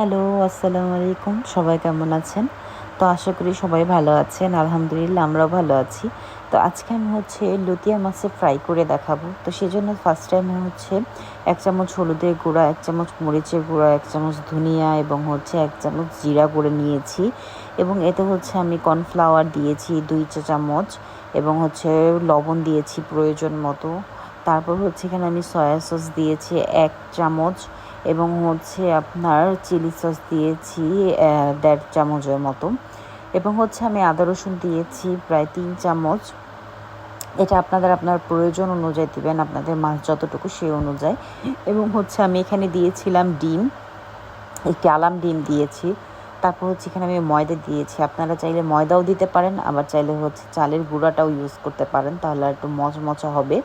Hello, আসসালামু আলাইকুম। সবাই কেমন আছেন? তো আশা করি সবাই ভালো আছেন। আলহামদুলিল্লাহ, আমরাও ভালো আছি। তো আজকে আমি হচ্ছে লুতিয়া মাছের ফ্রাই করে দেখাবো। তো সেজন্য ফার্স্ট টাইম হচ্ছে এক চামচ হলুদের গুঁড়া, এক চামচ মরিচের গুঁড়া, এক চামচ ধনিয়া এবং হচ্ছে এক চামচ জিরা করে নিয়েছি। এবং এতে হচ্ছে আমি কর্নফ্লাওয়ার দিয়েছি দুই চা চামচ এবং হচ্ছে লবণ দিয়েছি প্রয়োজন মতো। তারপর হচ্ছে এখানে আমি সয়া সস দিয়েছি এক চামচ এবং হচ্ছে আপনার চিলি সস দিয়েছি দেড় চামচের মতো। এবং হচ্ছে আমি আদা রসুন দিয়েছি প্রায় তিন চামচ। এটা আপনাদের আপনার প্রয়োজন অনুযায়ী দেবেন, আপনাদের মাছ যতটুকু সে অনুযায়ী। এবং হচ্ছে আমি এখানে দিয়েছিলাম ডিম, একটি আলাম ডিম দিয়েছি। তারপর হচ্ছে এখানে আমি ময়দা দিয়েছি। আপনারা চাইলে ময়দাও দিতে পারেন, আবার চাইলে হচ্ছে চালের গুঁড়াটাও ইউজ করতে পারেন, তাহলে একটু মচমচা হবে।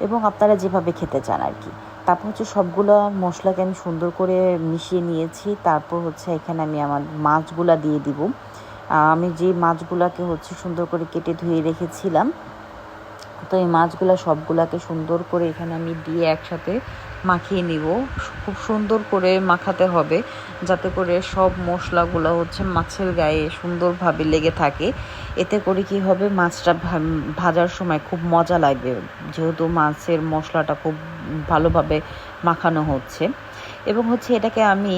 এবং আপনারা যেভাবে খেতে চান আর কি। তারপর হচ্ছে সবগুলো মশলাকে আমি সুন্দর করে মিশিয়ে নিয়েছি। তারপর হচ্ছে এখানে আমি আমার মাছগুলা দিয়ে দিব। আমি যে মাছগুলাকে হচ্ছে সুন্দর করে কেটে ধুয়ে রেখেছিলাম তো এই মাছগুলো সবগুলাকে সুন্দর করে এখানে আমি দিয়ে একসাথে মাখিয়ে নিব। খুব সুন্দর করে মাখাতে হবে যাতে করে সব মশলাগুলো হচ্ছে মাছের গায়ে সুন্দরভাবে লেগে থাকে। এতে করে কি হবে, মাছটা ভাজার সময় খুব মজা লাগবে, যেহেতু মাছের মশলাটা খুব ভালোভাবে মাখানো হচ্ছে। এবং হচ্ছে এটাকে আমি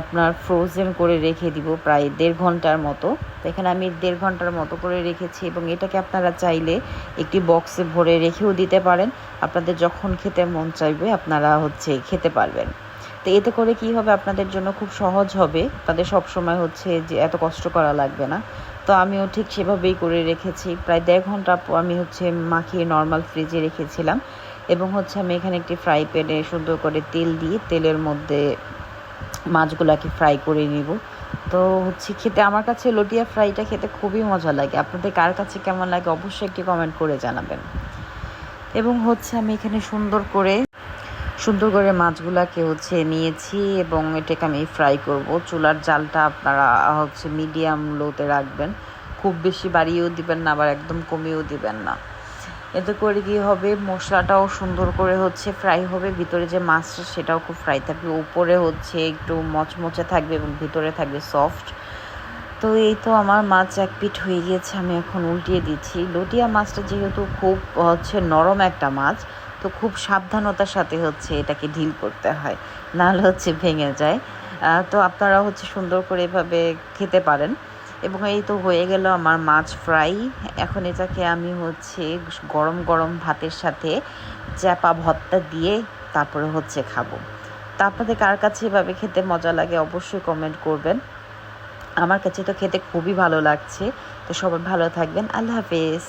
আপনার ফ্রোজেন করে রেখে দিব প্রায় দেড় ঘণ্টার মতো। তো এখানে আমি দেড় ঘণ্টার মতো করে রেখেছি এবং এটাকে আপনারা চাইলে একটি বক্সে ভরে রেখেও দিতে পারেন। আপনাদের যখন খেতে মন চাইবে আপনারা হচ্ছে খেতে পারবেন। তো এতে করে কি হবে? আপনাদের জন্য খুব সহজ হবে। তাদের সব সময় হচ্ছে যে এত কষ্ট করা লাগবে না। তো আমিও ঠিক সেভাবেই করে রেখেছি। প্রায় দেড় ঘণ্টা আমি হচ্ছে মাখিয়ে নর্মাল ফ্রিজে রেখেছিলাম। এবং হচ্ছে আমি এখানে একটি ফ্রাই প্যানে সুন্দর করে তেল দিয়ে তেলের মধ্যে মাছগুলোকে ফ্রাই করে নিব। তো হচ্ছে খেতে আমার কাছে লটিয়া ফ্রাইটা খেতে খুবই মজা লাগে। আপনাদের কার কাছে কেমন লাগে অবশ্যই একটি কমেন্ট করে জানাবেন। এবং হচ্ছে আমি এখানে সুন্দর করে সুন্দর করে মাছগুলাকে হচ্ছে নিয়েছি এবং এটাকে আমি ফ্রাই করব। চুলার জালটা আপনারা হচ্ছে মিডিয়াম লোতে রাখবেন। খুব বেশি বাড়িয়েও দিবেন না আবার একদম কমিয়েও দিবেন না। এতে করে কি হবে? মশলাটাও সুন্দর করে হচ্ছে ফ্রাই হবে। ভিতরে যে মাছটা সেটাও খুব ফ্রাই থাকবে। উপরে হচ্ছে একটু মচমচে থাকবে এবং ভিতরে থাকবে সফট তো এই তো আমার মাছ এক পিঠ হয়ে গিয়েছে, আমি এখন উল্টিয়ে দিচ্ছি। লটিয়া মাছটা যেহেতু খুব হচ্ছে নরম একটা মাছ, তো খুব সাবধানতার সাথে হচ্ছে এটাকে ঢিল করতে হয়, নাহলে হচ্ছে ভেঙে যায়। তো আপনারা হচ্ছে সুন্দর করে এভাবে খেতে পারেন। এবং এই তো হয়ে গেল আমার মাছ ফ্রাই। এখন এটাকে আমি হচ্ছে গরম গরম ভাতের সাথে চ্যাপা ভর্তা দিয়ে তারপরে হচ্ছে খাব। তা আপনাদের কার কাছে এভাবে খেতে মজা লাগে অবশ্যই কমেন্ট করবেন। আমার কাছে তো খেতে খুবই ভালো লাগছে। তো সবাই ভালো থাকবেন। আল্লাহ হাফেজ।